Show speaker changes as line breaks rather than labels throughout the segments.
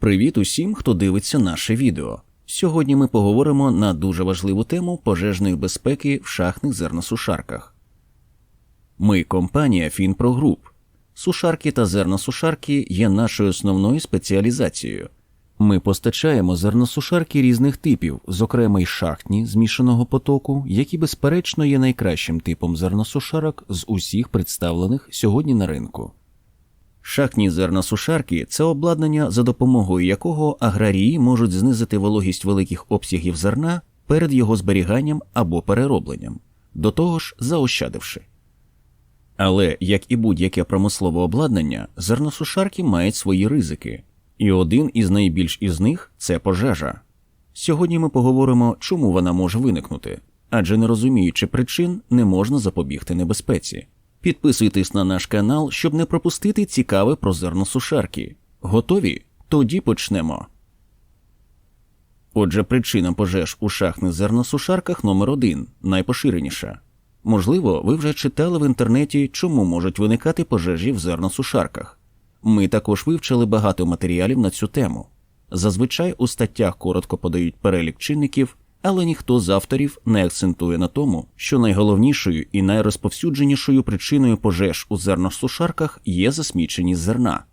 Привіт усім, хто дивиться наше відео. Сьогодні ми поговоримо на дуже важливу тему пожежної безпеки в шахтних зерносушарках. Ми компанія Фінпрогруп. Сушарки та зерносушарки є нашою основною спеціалізацією. Ми постачаємо зерносушарки різних типів, зокрема й шахтні змішаного потоку, які, безперечно, є найкращим типом зерносушарок з усіх представлених сьогодні на ринку. Шахтні зерносушарки це обладнання, за допомогою якого аграрії можуть знизити вологість великих обсягів зерна перед його зберіганням або переробленням, до того ж заощадивши. Але, як і будь-яке промислове обладнання, зерносушарки мають свої ризики, і один із найбільш із них це пожежа. Сьогодні ми поговоримо, чому вона може виникнути, адже не розуміючи причин, не можна запобігти небезпеці. Підписуйтесь на наш канал, щоб не пропустити цікаве про зерносушарки. Готові? Тоді почнемо. Отже, причина пожеж у шахтних зерносушарках номер один найпоширеніша. Можливо, ви вже читали в інтернеті, чому можуть виникати пожежі в зерносушарках. Ми також вивчили багато матеріалів на цю тему. Зазвичай у статтях коротко подають перелік чинників, але ніхто з авторів не акцентує на тому, що найголовнішою і найрозповсюдженішою причиною пожеж у зерносушарках є засміченість зерна.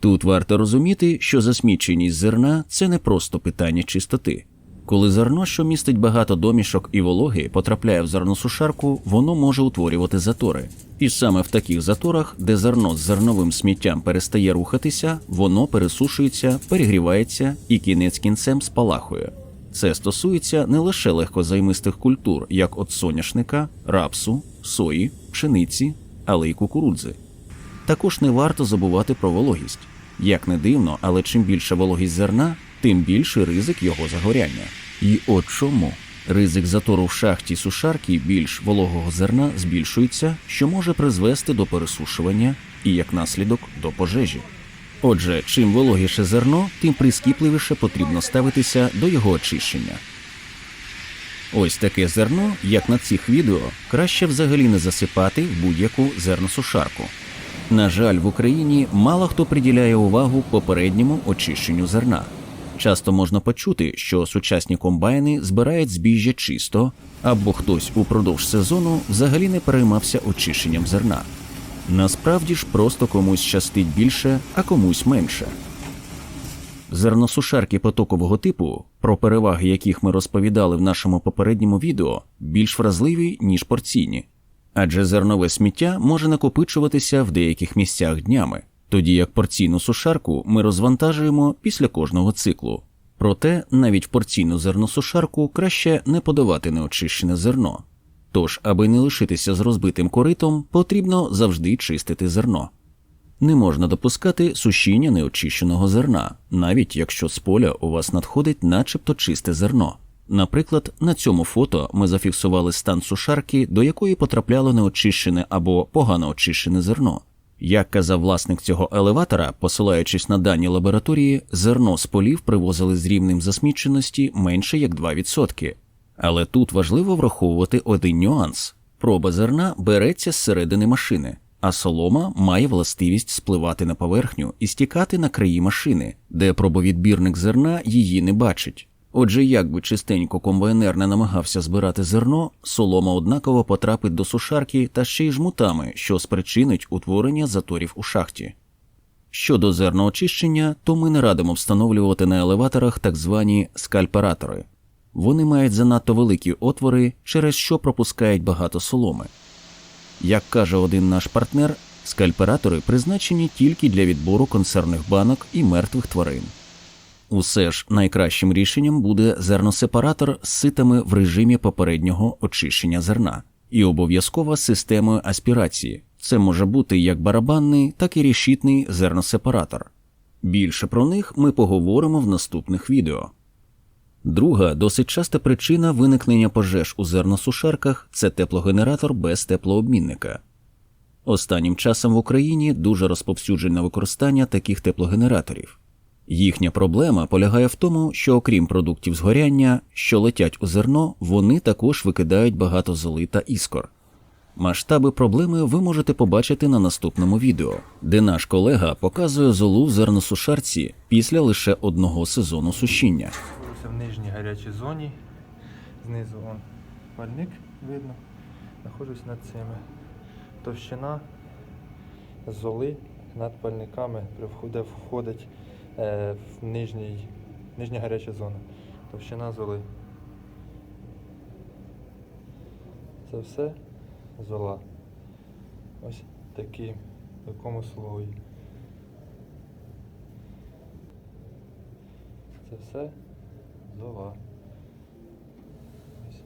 Тут варто розуміти, що засміченість зерна це не просто питання чистоти. Коли зерно, що містить багато домішок і вологи, потрапляє в зерносушарку, воно може утворювати затори. І саме в таких заторах, де зерно з зерновим сміттям перестає рухатися, воно пересушується, перегрівається і кінець кінцем спалахує. Це стосується не лише легкозаймистих культур, як от соняшника, рапсу, сої, пшениці, але й кукурудзи. Також не варто забувати про вологість. Як не дивно, але чим більша вологість зерна, тим більший ризик його загоряння. І от чому ризик затору в шахті сушарки більш вологого зерна збільшується, що може призвести до пересушування і як наслідок до пожежі. Отже, чим вологіше зерно, тим прискіпливіше потрібно ставитися до його очищення. Ось таке зерно, як на цих відео, краще взагалі не засипати в будь-яку зерносушарку. На жаль, в Україні мало хто приділяє увагу попередньому очищенню зерна. Часто можна почути, що сучасні комбайни збирають збіжжя чисто, або хтось упродовж сезону взагалі не переймався очищенням зерна. Насправді ж просто комусь щастить більше, а комусь менше. Зерносушарки потокового типу, про переваги яких ми розповідали в нашому попередньому відео, більш вразливі, ніж порційні, адже зернове сміття може накопичуватися в деяких місцях днями, тоді як порційну сушарку ми розвантажуємо після кожного циклу. Проте навіть в порційну зерносушарку краще не подавати неочищене зерно. Тож, аби не лишитися з розбитим коритом, потрібно завжди чистити зерно. Не можна допускати сушіння неочищеного зерна, навіть якщо з поля у вас надходить начебто чисте зерно. Наприклад, на цьому фото ми зафіксували стан сушарки, до якої потрапляло неочищене або погано очищене зерно. Як казав власник цього елеватора, посилаючись на дані лабораторії, зерно з полів привозили з рівнем засміченості менше як 2%. Але тут важливо враховувати один нюанс: проба зерна береться з середини машини, а солома має властивість спливати на поверхню і стікати на краї машини, де пробовідбірник зерна її не бачить. Отже, як би чистенько комбайнер не намагався збирати зерно, солома однаково потрапить до сушарки та ще й жмутами, що спричинить утворення заторів у шахті. Щодо зерноочищення, то ми не радимо встановлювати на елеваторах так звані скальператори. Вони мають занадто великі отвори, через що пропускають багато соломи. Як каже один наш партнер, скальператори призначені тільки для відбору консервних банок і мертвих тварин. Усе ж найкращим рішенням буде зерносепаратор з ситами в режимі попереднього очищення зерна і обов'язкова системою аспірації. Це може бути як барабанний, так і рішітний зерносепаратор. Більше про них ми поговоримо в наступних відео. Друга досить часта причина виникнення пожеж у зерносушарках це теплогенератор без теплообмінника. Останнім часом в Україні дуже розповсюджене використання таких теплогенераторів. Їхня проблема полягає в тому, що окрім продуктів згоряння, що летять у зерно, вони також викидають багато золи та іскор. Масштаби проблеми ви можете побачити на наступному відео, де наш колега показує золу в зерносушарці після лише одного сезону сушіння.
Знаходжуся в нижній гарячій зоні. Знизу вон пальник видно. Знаходжусь над цими. Товщина золи над пальниками, де входить е, в нижній, нижня гаряча зона. Товщина золи. Це все зола. Ось такі, в такому слої. Це все зола. Ось.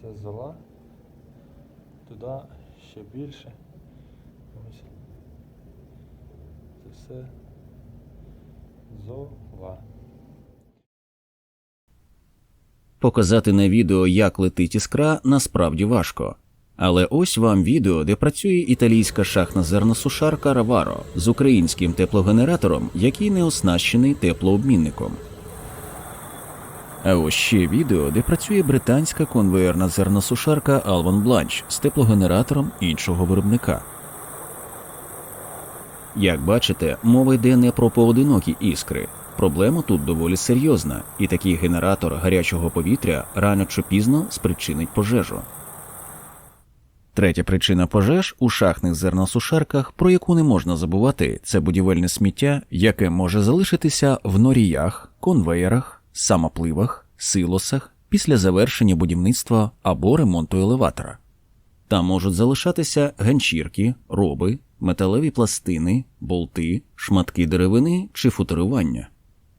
Це зола. Туди ще більше. Ось. Це все зола.
Показати на відео, як летить іскра, насправді важко. Але ось вам відео, де працює італійська шахтна зерносушарка Раваро з українським теплогенератором, який не оснащений теплообмінником. А ось ще відео, де працює британська конвеєрна зерносушарка Alvan Blanche з теплогенератором іншого виробника. Як бачите, мова йде не про поодинокі іскри. Проблема тут доволі серйозна, і такий генератор гарячого повітря рано чи пізно спричинить пожежу. Третя причина пожеж у шахтних зерносушарках, про яку не можна забувати, це будівельне сміття, яке може залишитися в норіях, конвеєрах, самопливах, силосах після завершення будівництва або ремонту елеватора. Там можуть залишатися ганчірки, роби, металеві пластини, болти, шматки деревини чи футерування.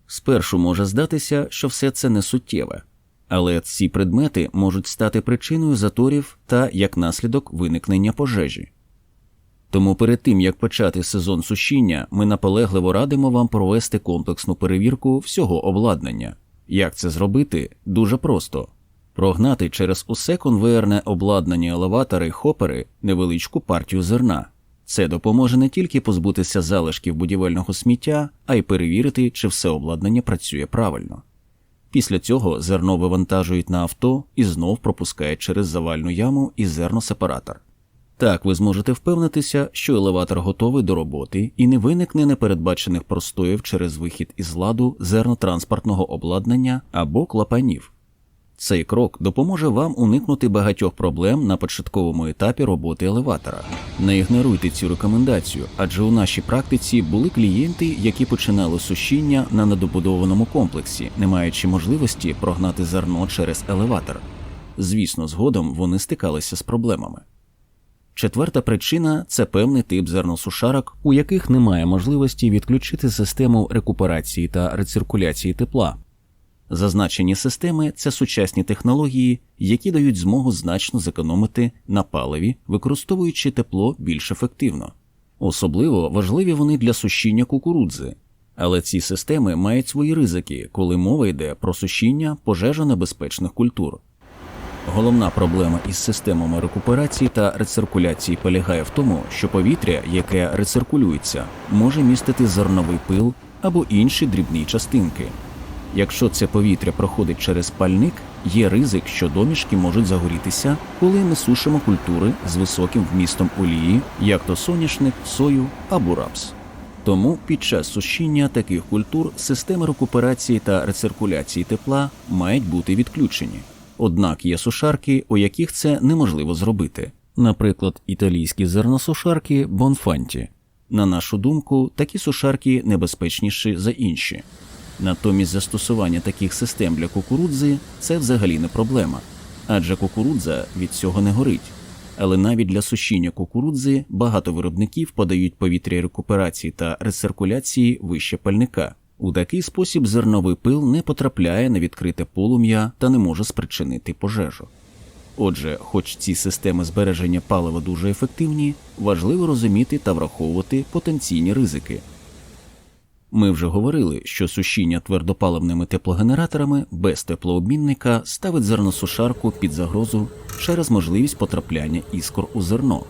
Спершу може здатися, що все це не суттєве, але ці предмети можуть стати причиною заторів та як наслідок виникнення пожежі. Тому перед тим як почати сезон сушіння, ми наполегливо радимо вам провести комплексну перевірку всього обладнання. Як це зробити? Дуже просто прогнати через усе конвеєрне обладнання елеватори хопери невеличку партію зерна. Це допоможе не тільки позбутися залишків будівельного сміття, а й перевірити, чи все обладнання працює правильно. Після цього зерно вивантажують на авто і знов пропускають через завальну яму і зерносепаратор. Так ви зможете впевнитися, що елеватор готовий до роботи і не виникне непередбачених простоїв через вихід із ладу зернотранспортного обладнання або клапанів. Цей крок допоможе вам уникнути багатьох проблем на початковому етапі роботи елеватора. Не ігноруйте цю рекомендацію, адже у нашій практиці були клієнти, які починали сушіння на недобудованому комплексі, не маючи можливості прогнати зерно через елеватор. Звісно, згодом вони стикалися з проблемами. Четверта причина це певний тип зерносушарок, у яких немає можливості відключити систему рекуперації та рециркуляції тепла. Зазначені системи це сучасні технології, які дають змогу значно зекономити на паливі, використовуючи тепло більш ефективно. Особливо важливі вони для сушіння кукурудзи, але ці системи мають свої ризики, коли мова йде про сушіння пожежонебезпечних культур. Головна проблема із системами рекуперації та рециркуляції полягає в тому, що повітря, яке рециркулюється, може містити зерновий пил або інші дрібні частинки. Якщо це повітря проходить через пальник, є ризик, що домішки можуть загорітися, коли ми сушимо культури з високим вмістом олії, як то соняшник, сою або рапс. Тому під час сушіння таких культур системи рекуперації та рециркуляції тепла мають бути відключені. Однак є сушарки, у яких це неможливо зробити, наприклад, італійські зерносушарки Бонфанті. На нашу думку, такі сушарки небезпечніші за інші. Натомість застосування таких систем для кукурудзи це взагалі не проблема, адже кукурудза від цього не горить. Але навіть для сушіння кукурудзи багато виробників подають повітря рекуперації та рециркуляції вище пальника. У такий спосіб зерновий пил не потрапляє на відкрите полум'я та не може спричинити пожежу. Отже, хоч ці системи збереження палива дуже ефективні, важливо розуміти та враховувати потенційні ризики. Ми вже говорили, що сушіння твердопаливними теплогенераторами без теплообмінника ставить зерносушарку під загрозу через можливість потрапляння іскор у зерно.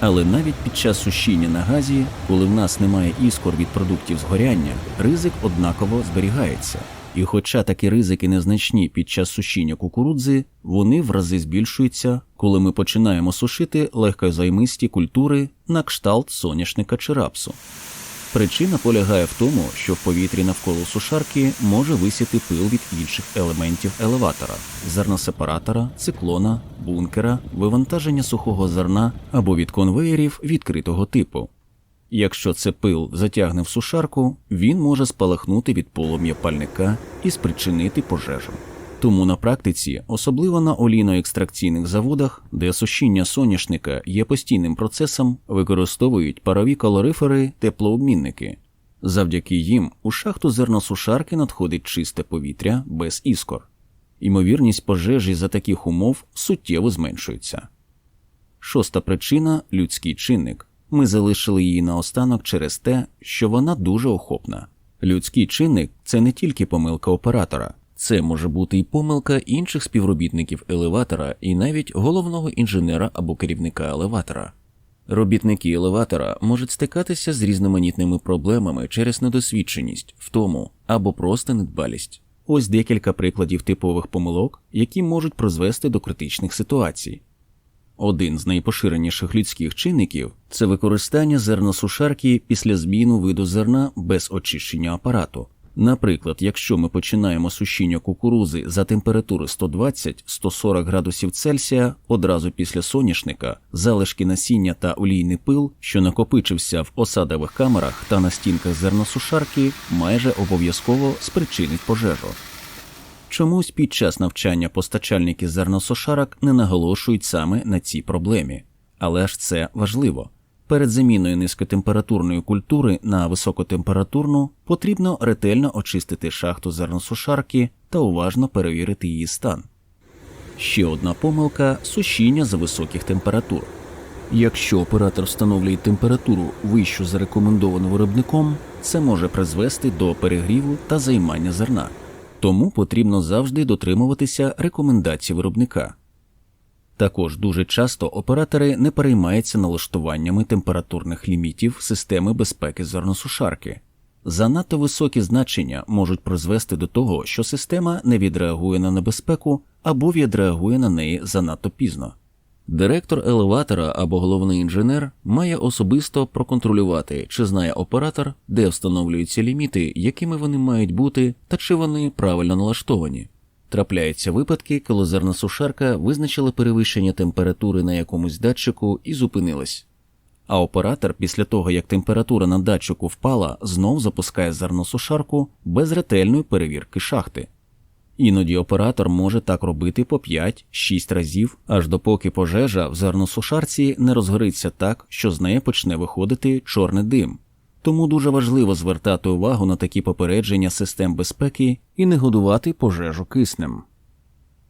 Але навіть під час сушіння на газі, коли в нас немає іскор від продуктів згоряння, ризик однаково зберігається. І хоча такі ризики незначні під час сушіння кукурудзи, вони в рази збільшуються, коли ми починаємо сушити легкозаймисті культури на кшталт соняшника чи рапсу. Причина полягає в тому, що в повітрі навколо сушарки може висіти пил від інших елементів елеватора зерносепаратора, циклона, бункера, вивантаження сухого зерна або від конвеєрів відкритого типу. Якщо це пил затягне в сушарку, він може спалахнути від полум'я пальника і спричинити пожежу. Тому на практиці, особливо на олійно-екстракційних заводах, де сушіння соняшника є постійним процесом, використовують парові калорифери теплообмінники. Завдяки їм у шахту зерносушарки надходить чисте повітря без іскор. Ймовірність пожежі за таких умов суттєво зменшується. Шоста причина людський чинник. Ми залишили її наостанок через те, що вона дуже охопна. Людський чинник це не тільки помилка оператора, це може бути і помилка інших співробітників елеватора, і навіть головного інженера або керівника елеватора. Робітники елеватора можуть стикатися з різноманітними проблемами через недосвідченість, втому або просто недбалість. Ось декілька прикладів типових помилок, які можуть призвести до критичних ситуацій. Один з найпоширеніших людських чинників це використання зерносушарки після зміну виду зерна без очищення апарату. Наприклад, якщо ми починаємо сушіння кукурузи за температури 120-140 градусів Цельсія одразу після соняшника, залишки насіння та олійний пил, що накопичився в осадових камерах та на стінках зерносушарки, майже обов'язково спричинить пожежу. Чомусь під час навчання постачальники зерносушарок не наголошують саме на цій проблемі, але ж це важливо. Перед заміною низькотемпературної культури на високотемпературну потрібно ретельно очистити шахту зерносушарки та уважно перевірити її стан. Ще одна помилка сушіння за високих температур. Якщо оператор встановлює температуру вищу за рекомендовану виробником, це може призвести до перегріву та займання зерна. Тому потрібно завжди дотримуватися рекомендацій виробника. Також дуже часто оператори не переймаються налаштуваннями температурних лімітів системи безпеки зерносушарки. Занадто високі значення можуть призвести до того, що система не відреагує на небезпеку або відреагує на неї занадто пізно. Директор елеватора або головний інженер має особисто проконтролювати, чи знає оператор, де встановлюються ліміти, якими вони мають бути, та чи вони правильно налаштовані. Трапляються випадки, коли зерносушарка визначила перевищення температури на якомусь датчику і зупинилась. А оператор, після того як температура на датчику впала, знов запускає зерносушарку без ретельної перевірки шахти. Іноді оператор може так робити по 5-6 разів, аж допоки пожежа в зерносушарці не розгориться так, що з неї почне виходити чорний дим. Тому дуже важливо звертати увагу на такі попередження систем безпеки і не годувати пожежу киснем.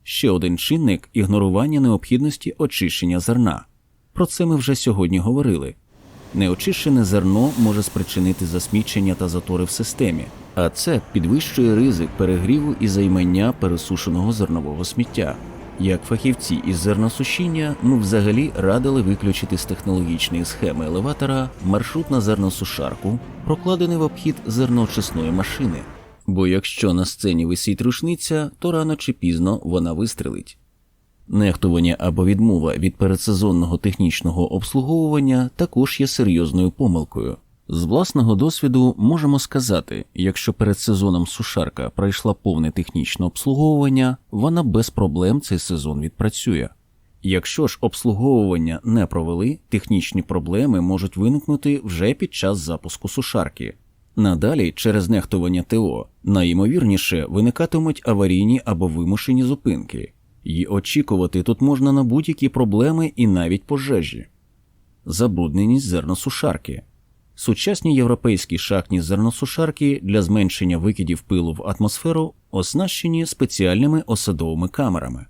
Ще один чинник ігнорування необхідності очищення зерна. Про це ми вже сьогодні говорили. Неочищене зерно може спричинити засмічення та затори в системі, а це підвищує ризик перегріву і займання пересушеного зернового сміття. Як фахівці із зерносушіння, ми взагалі радили виключити з технологічної схеми елеватора маршрут на зерносушарку, прокладений в обхід зерноочисної машини. Бо якщо на сцені висить рушниця, то рано чи пізно вона вистрелить. Нехтування або відмова від передсезонного технічного обслуговування також є серйозною помилкою. З власного досвіду можемо сказати, якщо перед сезоном сушарка пройшла повне технічне обслуговування, вона без проблем цей сезон відпрацює. Якщо ж обслуговування не провели, технічні проблеми можуть виникнути вже під час запуску сушарки. Надалі, через нехтування ТО, найімовірніше виникатимуть аварійні або вимушені зупинки, і очікувати тут можна на будь-які проблеми і навіть пожежі, забрудненість зерносушарки. Сучасні європейські шахтні зерносушарки для зменшення викидів пилу в атмосферу оснащені спеціальними осадовими камерами.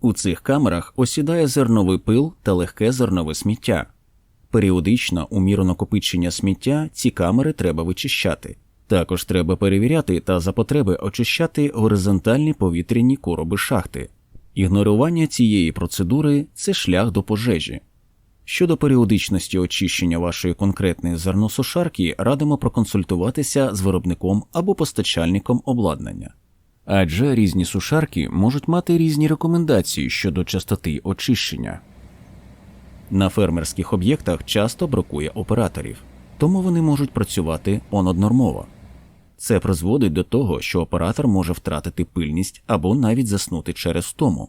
У цих камерах осідає зерновий пил та легке зернове сміття. Періодично у міру накопичення сміття ці камери треба вичищати. Також треба перевіряти та за потреби очищати горизонтальні повітряні короби шахти. Ігнорування цієї процедури це шлях до пожежі. Щодо періодичності очищення вашої конкретної зерносушарки, радимо проконсультуватися з виробником або постачальником обладнання. Адже різні сушарки можуть мати різні рекомендації щодо частоти очищення. На фермерських об'єктах часто бракує операторів, тому вони можуть працювати оноднормово. Це призводить до того, що оператор може втратити пильність або навіть заснути через втому.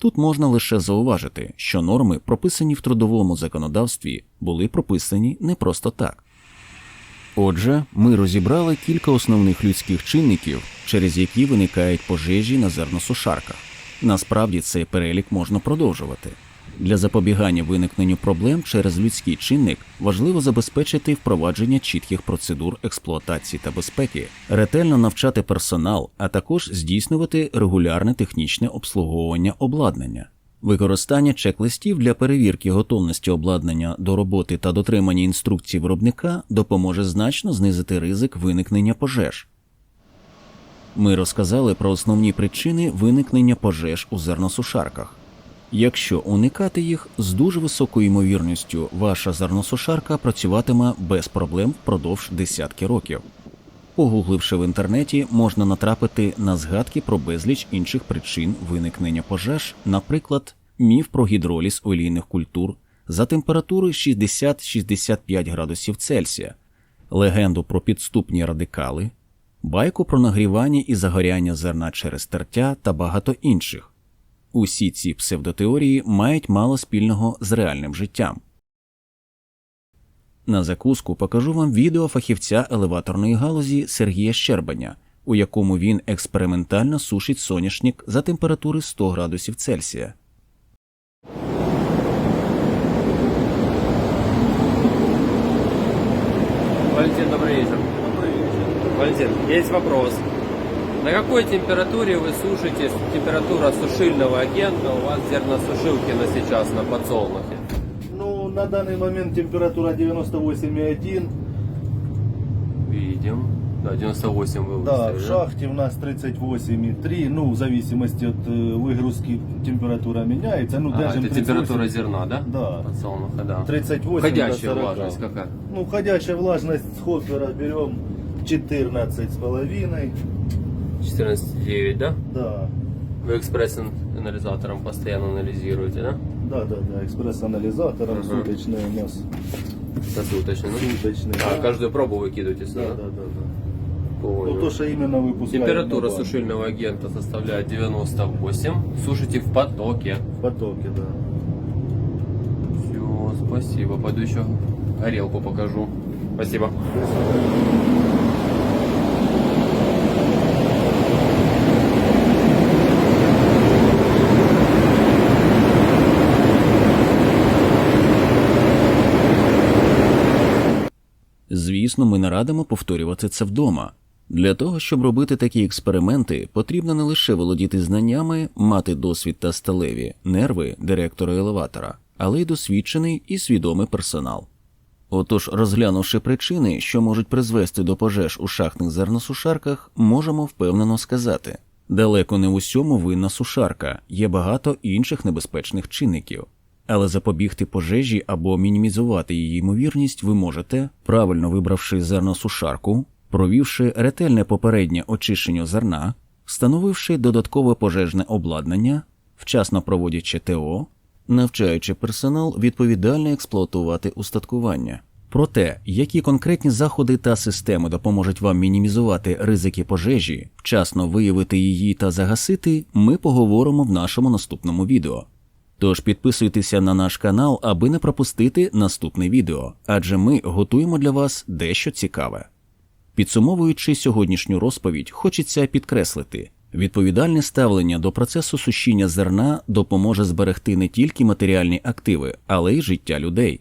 Тут можна лише зауважити, що норми, прописані в трудовому законодавстві, були прописані не просто так. Отже, ми розібрали кілька основних людських чинників, через які виникають пожежі на зерносушарках. Насправді цей перелік можна продовжувати. Для запобігання виникненню проблем через людський чинник важливо забезпечити впровадження чітких процедур експлуатації та безпеки, ретельно навчати персонал, а також здійснювати регулярне технічне обслуговування обладнання. Використання чек-листів для перевірки готовності обладнання до роботи та дотримання інструкцій виробника допоможе значно знизити ризик виникнення пожеж. Ми розказали про основні причини виникнення пожеж у зерносушарках. Якщо уникати їх, з дуже високою ймовірністю ваша зерносушарка працюватиме без проблем впродовж десятки років. Погугливши в інтернеті, можна натрапити на згадки про безліч інших причин виникнення пожеж, наприклад, міф про гідроліз олійних культур за температури 60-65 градусів Цельсія, легенду про підступні радикали, байку про нагрівання і загоряння зерна через тертя та багато інших. Усі ці псевдотеорії мають мало спільного з реальним життям. На закуску покажу вам відео фахівця елеваторної галузі Сергія Щербаня, у якому він експериментально сушить соняшник за температури 100 градусів Цельсія.
Валентин, добрый вечер. Валентин, есть вопрос. На какой температуре вы сушите температура сушильного агента у вас зерносушилки на сейчас на подсолнухе?
Ну, на данный момент температура 98,1.
Видим. Да, 98 вы
Да, в шахте у нас 38,3. Ну, в зависимости от э, выгрузки температура меняется. Ну,
А, это
38.
температура зерна, да?
Да.
Подсолнуха, да.
38
Входящая
до 40.
влажность какая?
Ну, входящая влажность с хоппера берем 14 с половиной.
14,9, да?
Да.
Вы экспресс-анализатором постоянно анализируете, да?
Да, да, да, экспресс-анализатором
Ага.
суточный у нас.
Сосуточно, ну?
Суточный.
А,
да.
каждую пробу выкидываете
Да,
сюда?
да, да, да.
Понял.
Ну, то, что именно выпускаем
Температура
на банк.
сушильного агента составляет 98. Сушите в потоке.
В потоке, да.
Все, спасибо. Пойду еще горелку покажу. Спасибо.
Звісно, ми не радимо повторювати це вдома. Для того, щоб робити такі експерименти, потрібно не лише володіти знаннями, мати досвід та сталеві нерви директора елеватора, але й досвідчений і свідомий персонал. Отож, розглянувши причини, що можуть призвести до пожеж у шахтних зерносушарках, можемо впевнено сказати: далеко не в усьому винна сушарка, є багато інших небезпечних чинників. Але запобігти пожежі або мінімізувати її ймовірність ви можете, правильно вибравши зерносушарку, провівши ретельне попереднє очищення зерна, встановивши додаткове пожежне обладнання, вчасно проводячи ТО, навчаючи персонал відповідально експлуатувати устаткування. Про те, які конкретні заходи та системи допоможуть вам мінімізувати ризики пожежі, вчасно виявити її та загасити, ми поговоримо в нашому наступному відео. Тож підписуйтеся на наш канал, аби не пропустити наступне відео, адже ми готуємо для вас дещо цікаве. Підсумовуючи сьогоднішню розповідь, хочеться підкреслити, відповідальне ставлення до процесу сушіння зерна допоможе зберегти не тільки матеріальні активи, але й життя людей.